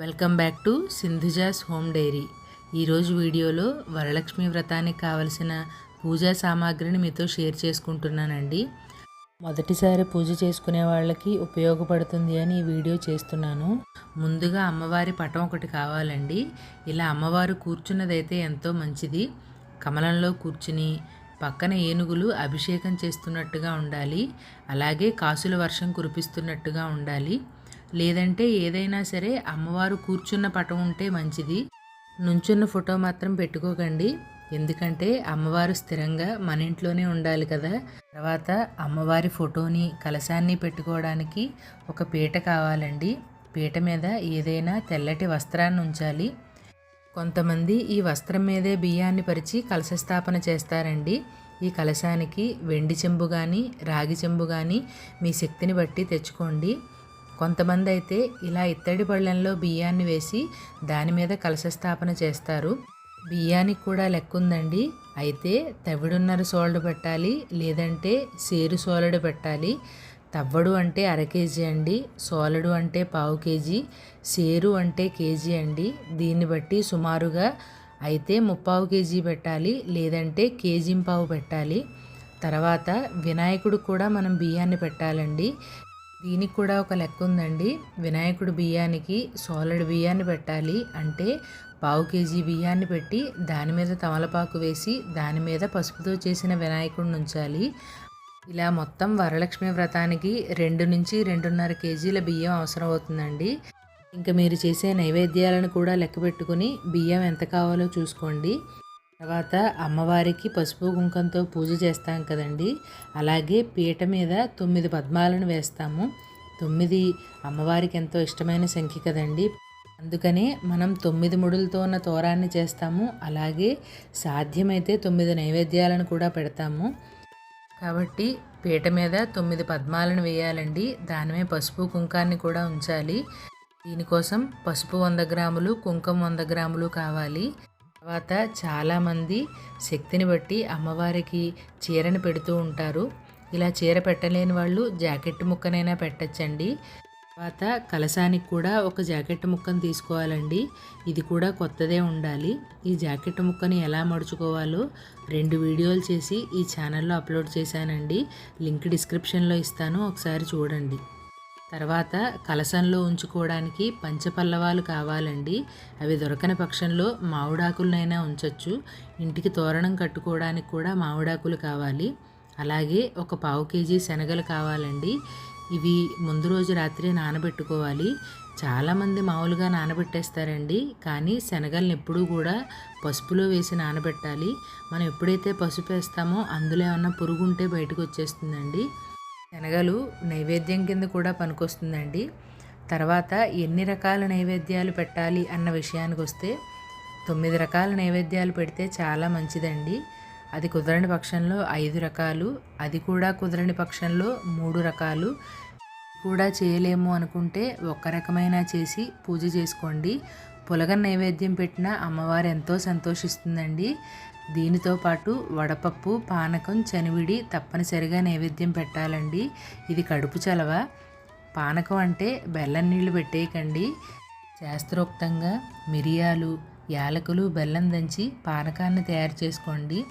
Welcome back to Sindhuja's home diary. ఈరోజు వీడియోలో వరలక్ష్మి వ్రతానికి కావలసిన పూజా సామాగ్రిని మీతో షేర్ చేసుకుంటున్నానండి. మొదటిసారి పూజ చేసుకునే వాళ్ళకి ఉపయోగపడుతుంది అని ఈ వీడియో చేస్తున్నాను. ముందుగా అమ్మవారి పటం ఒకటి కావాలండి. ఇలా అమ్మవారు కూర్చున్నదైతే ఎంతో మంచిది. కమలంలో కూర్చుని పక్కన ఏనుగులు అభిషేకం చేస్తున్నట్టుగా ఉండాలి. అలాగే కాసుల వర్షం కురిపిస్తున్నట్టుగా ఉండాలి. లేదంటే ఏదైనా సరే అమ్మవారు కూర్చున్న పటం ఉంటే మంచిది. నుంచున్న ఫోటో మాత్రం పెట్టుకోకండి. ఎందుకంటే అమ్మవారు స్థిరంగా మన ఇంట్లోనే ఉండాలి కదా. తర్వాత అమ్మవారి ఫోటోని కలశాన్ని పెట్టుకోవడానికి ఒక పీట కావాలండి. పీట మీద ఏదైనా తెల్లటి వస్త్రాన్ని ఉంచాలి. కొంతమంది ఈ వస్త్రం మీదే బియ్యాన్ని పరిచి కలశ స్థాపన చేస్తారండి. ఈ కలశానికి వెండి చెంబు కానీ రాగి చెంబు కానీ మీ శక్తిని బట్టి తెచ్చుకోండి. కొంతమంది అయితే ఇలా ఇత్తడి పళ్ళెంలో బియ్యాన్ని వేసి దాని మీద కలశ స్థాపన చేస్తారు. బియ్యానికి కూడా లెక్క ఉందండి అయితే తవిడున్నర సోలడు పెట్టాలి లేదంటే సేరు సోలడు పెట్టాలి. తవ్వడు అంటే అర కేజీ అండి సోలడు అంటే పావు కేజీ సేరు అంటే కేజీ అండి. దీన్ని బట్టి సుమారుగా అయితే ముప్పావు కేజీ పెట్టాలి లేదంటే కేజీ పావు పెట్టాలి. తర్వాత వినాయకుడు కూడా మనం బియ్యాన్ని పెట్టాలండి. దీనికి కూడా ఒక లెక్క ఉందండి. వినాయకుడు బియ్యానికి సోలడు బియ్యాన్ని పెట్టాలి. అంటే పావు కేజీ బియ్యాన్ని పెట్టి దాని మీద తమలపాకు వేసి దాని మీద పసుపుతో చేసిన వినాయకుడిని ఉంచాలి. ఇలా మొత్తం వరలక్ష్మి వ్రతానికి రెండు నుంచి రెండున్నర కేజీల బియ్యం అవసరం అవుతుందండి. ఇంకా మీరు చేసే నైవేద్యాలను కూడా లెక్క పెట్టుకుని బియ్యం ఎంత కావాలో చూసుకోండి. తర్వాత అమ్మవారికి పసుపు కుంకంతో పూజ చేస్తాం కదండి. అలాగే పీట మీద తొమ్మిది పద్మాలను వేస్తాము. తొమ్మిది అమ్మవారికి ఎంతో ఇష్టమైన సంఖ్య కదండి. అందుకనే మనం తొమ్మిది ముడులతో ఉన్న తోరాన్ని చేస్తాము. అలాగే సాధ్యమైతే తొమ్మిది నైవేద్యాలను కూడా పెడతాము. కాబట్టి పీట మీద తొమ్మిది పద్మాలను వేయాలండి. దానిమే పసుపు కుంకాన్ని కూడా ఉంచాలి. దీనికోసం పసుపు వంద గ్రాములు కుంకుమ వంద గ్రాములు కావాలి. తర్వాత చాలామంది శక్తిని బట్టి అమ్మవారికి చీరను పెడుతూ ఉంటారు. ఇలా చీర పెట్టలేని వాళ్ళు జాకెట్ ముక్కనైనా పెట్టచ్చండి. తర్వాత కలసానికి కూడా ఒక జాకెట్ ముక్కను తీసుకోవాలండి. ఇది కూడా కొత్తదే ఉండాలి. ఈ జాకెట్ ముక్కని ఎలా మడుచుకోవాలో రెండు వీడియోలు చేసి ఈ ఛానల్లో అప్లోడ్ చేశానండి. లింక్ డిస్క్రిప్షన్లో ఇస్తాను. ఒకసారి చూడండి. తర్వాత కలసంలో ఉంచుకోవడానికి పంచపల్లవాలు కావాలండి. అవి దొరకని పక్షంలో మామిడాకులనైనా ఉంచవచ్చు ఇంటికి తోరణం కట్టుకోవడానికి కూడా మామిడాకులు కావాలి. అలాగే ఒక పావు కేజీ శనగలు కావాలండి. ఇవి ముందు రోజు రాత్రి నానబెట్టుకోవాలి. చాలామంది మామూలుగా నానబెట్టేస్తారండి. కానీ శనగలను ఎప్పుడూ కూడా పసుపులో వేసి నానబెట్టాలి. మనం ఎప్పుడైతే పసుపు వేస్తామో అందులో ఏమన్నా పురుగు ఉంటే బయటకు వచ్చేస్తుందండి. శనగలు నైవేద్యం కింద కూడా పనికొస్తుందండి. తర్వాత ఎన్ని రకాల నైవేద్యాలు పెట్టాలి అన్న విషయానికి వస్తే తొమ్మిది రకాల నైవేద్యాలు పెడితే చాలా మంచిదండి. అది కుదరని పక్షంలో ఐదు రకాలు అది కూడా కుదరని పక్షంలో మూడు రకాలు. కూడా చేయలేము అనుకుంటే ఒక్క రకమైన చేసి పూజ చేసుకోండి. పులగ నైవేద్యం పెట్టిన అమ్మవారు ఎంతో సంతోషిస్తుందండి. దీనితో పాటు వడపప్పు పానకం చనివిడి తప్పనిసరిగా నైవేద్యం పెట్టాలండి. ఇది కడుపు చలవ. పానకం అంటే బెల్లం నీళ్ళు పెట్టేయకండి. శాస్త్రోక్తంగా మిరియాలు యాలకులు బెల్లం దంచి పానకాన్ని తయారు చేసుకోండి.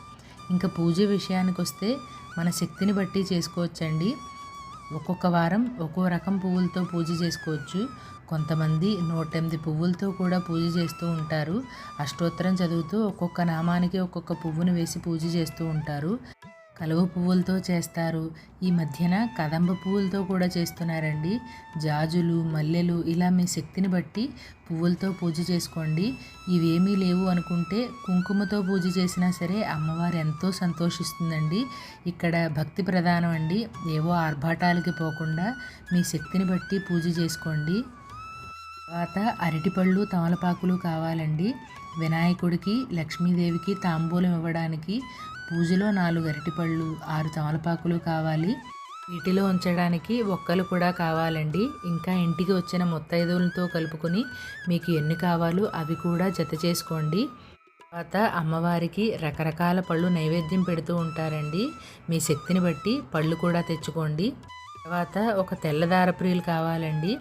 ఇంకా పూజ విషయానికి వస్తే మన శక్తిని బట్టి చేసుకోవచ్చండి. ఒక్కొక్క వారం ఒక్కో రకం పువ్వులతో పూజ చేసుకోవచ్చు. కొంతమంది నూట ఎనిమిది పువ్వులతో కూడా పూజ చేస్తూ ఉంటారు. అష్టోత్తరం చదువుతూ ఒక్కొక్క నామానికి ఒక్కొక్క పువ్వును వేసి పూజ చేస్తూ ఉంటారు. కలువ పువ్వులతో చేస్తారు. ఈ మధ్యన కదంబ పువ్వులతో కూడా చేస్తున్నారండి. జాజులు మల్లెలు ఇలా మీ శక్తిని బట్టి పువ్వులతో పూజ చేసుకోండి. ఇవేమీ లేవు అనుకుంటే కుంకుమతో పూజ చేసినా సరే అమ్మవారు ఎంతో సంతోషిస్తుందండి. ఇక్కడ భక్తి ప్రధానం అండి. ఏవో ఆర్భాటాలకి పోకుండా మీ శక్తిని బట్టి పూజ చేసుకోండి. తర్వాత అరటిపళ్ళు తమలపాకులు కావాలండి. వినాయకుడికి లక్ష్మీదేవికి తాంబూలం ఇవ్వడానికి పూజలో నాలుగు అరటిపళ్ళు ఆరు తమలపాకులు కావాలి. వీటిలో ఉంచడానికి ఒక్కలు కూడా కావాలండి. ఇంకా ఇంటికి వచ్చిన ముత్తైదువులతో కలుపుకొని మీకు ఎన్ని కావాలో అవి కూడా జత చేసుకోండి. తర్వాత అమ్మవారికి రకరకాల పళ్ళు నైవేద్యం పెడుతూ ఉంటారండి. మీ శక్తిని బట్టి పళ్ళు కూడా తెచ్చుకోండి. తర్వాత ఒక తెల్లదారప్రియులు కావాలండి.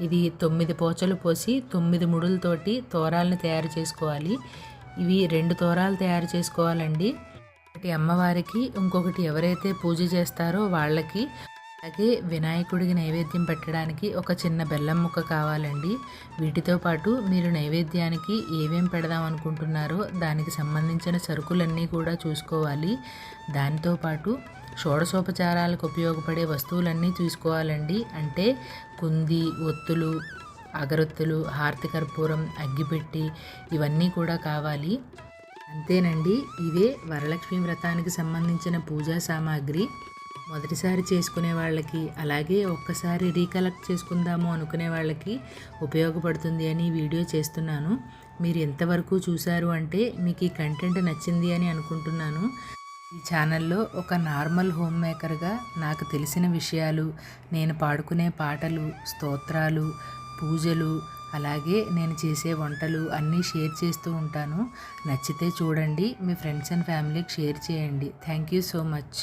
ఇది తొమ్మిది పోచలు పోసి తొమ్మిది ముడులతోటి తోరాలను తయారు చేసుకోవాలి. ఇవి రెండు తోరాలు తయారు చేసుకోవాలండి. ఒకటి అమ్మవారికి ఇంకొకటి ఎవరైతే పూజ చేస్తారో వాళ్ళకి అలాగే వినాయకుడికి నైవేద్యం పెట్టడానికి ఒక చిన్న బెల్లం ముక్క కావాలండి. వీటితో పాటు మీరు నైవేద్యానికి ఏమేం పెడదాం అనుకుంటున్నారో దానికి సంబంధించిన సరుకులన్నీ కూడా చూసుకోవాలి. దానితో పాటు షోడశోపచారాలకు ఉపయోగపడే వస్తువులన్నీ చూసుకోవాలండి. అంటే కుంది ఒత్తులు అగరొత్తులు హారతి కర్పూరం అగ్గిపెట్టి ఇవన్నీ కూడా కావాలి. అంతేనండి. ఇవే వరలక్ష్మి వ్రతానికి సంబంధించిన పూజా సామాగ్రి. మొదటిసారి చేసుకునే వాళ్ళకి అలాగే ఒక్కసారి రీకలెక్ట్ చేసుకుందాము అనుకునే వాళ్ళకి ఉపయోగపడుతుంది అని వీడియో చేస్తున్నాను. మీరు ఎంతవరకు చూశారు అంటే మీకు ఈ కంటెంట్ నచ్చింది అని అనుకుంటున్నాను. ఈ ఛానల్లో ఒక నార్మల్ హోమ్ మేకర్గా నాకు తెలిసిన విషయాలు నేను పాడుకునే పాటలు స్తోత్రాలు పూజలు అలాగే నేను చేసే వంటలు అన్నీ షేర్ చేస్తూ ఉంటాను. నచ్చితే చూడండి మీ ఫ్రెండ్స్ అండ్ ఫ్యామిలీకి షేర్ చేయండి. Thank you so much.